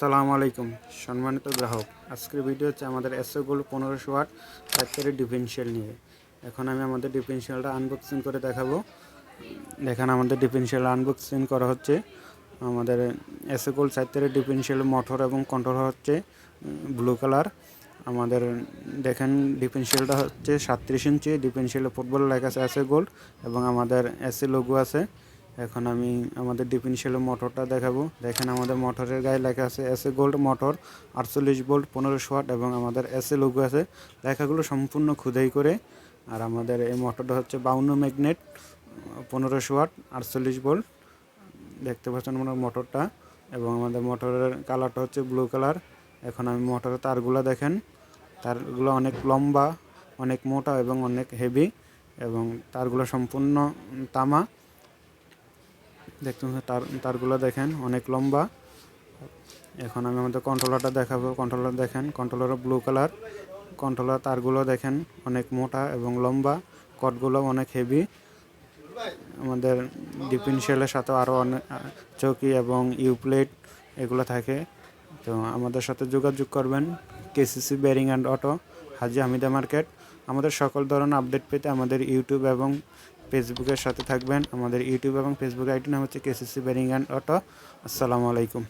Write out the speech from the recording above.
আসসালামু আলাইকুম। সম্মানিত গ্রাহক, আজকের ভিডিও হচ্ছে আমাদের এসও গোল্ড পনেরোশো ওয়াট ফ্যাক্টরি ডিফেন্সিয়াল নিয়ে। এখন আমি আমাদের ডিফেন্সিয়ালটা আনবক্সিং করে দেখাবো। দেখেন, আমাদের ডিফেন্সিয়াল আনবক্সিং করা হচ্ছে। আমাদের এসও গোল্ড সাইটের ডিফেন্সিয়াল মোটর এবং কন্ট্রোলার হচ্ছে ব্লু কালার আমাদের, দেখেন ডিফেন্সিয়ালটা হচ্ছে সাতত্রিশ ইঞ্চি। ডিফেন্সিয়াল ফুটবল লেখা আছে এসএ গোল্ড এবং আমাদের এসএ লোগো আছে। এখন আমি আমাদের ডিফেন্সিয়ালের মোটরটা দেখাবো। দেখেন আমাদের মোটরের গায়ে লেখা আছে এসএ গোল্ড মোটর, আটচল্লিশ বোল্ট পনেরোশো ওয়াট এবং আমাদের এসএ লোগো আছে। লেখাগুলো সম্পূর্ণ খুদাই করে। আর আমাদের এই মোটরটা হচ্ছে বাউন্ন ম্যাগনেট পনেরোশো ওয়াট আটচল্লিশ বোল্ট। দেখতে পাচ্ছেন আমার মোটরটা। এবং আমাদের মোটরের কালারটা হচ্ছে ব্লু কালার। এখন আমি মোটরের তারগুলো দেখেন। তারগুলো অনেক লম্বা, অনেক মোটা এবং অনেক হেভি। এবং তারগুলো সম্পূর্ণ তামা। দেখতে তার, তারগুলো দেখেন, অনেক লম্বা। এখন আমি আমাদের কন্ট্রোলারটা দেখাবো। কন্ট্রোলার দেখেন কন্ট্রোলার ব্লু কালার কন্ট্রোলার তারগুলো দেখেন, অনেক মোটা এবং লম্বা। কটগুলো অনেক হেভি আমাদের ডিফেন্সিয়ালের সাথে আরও অনেক চৌকি এবং ইউপ্লেট এগুলো থাকে। তো আমাদের সাথে যোগাযোগ করবেন। KCC bearing and auto Haji Hamida market. আমাদের সকল ধরনের আপডেট পেতে আমাদের ইউটিউব এবং ফেসবুকের সাথে থাকবেন। আমাদের ইউটিউব এবং ফেসবুক আইডি নাম হচ্ছে কেসিসি ব্যারিং অ্যান্ড অটো। আসসালামু আলাইকুম।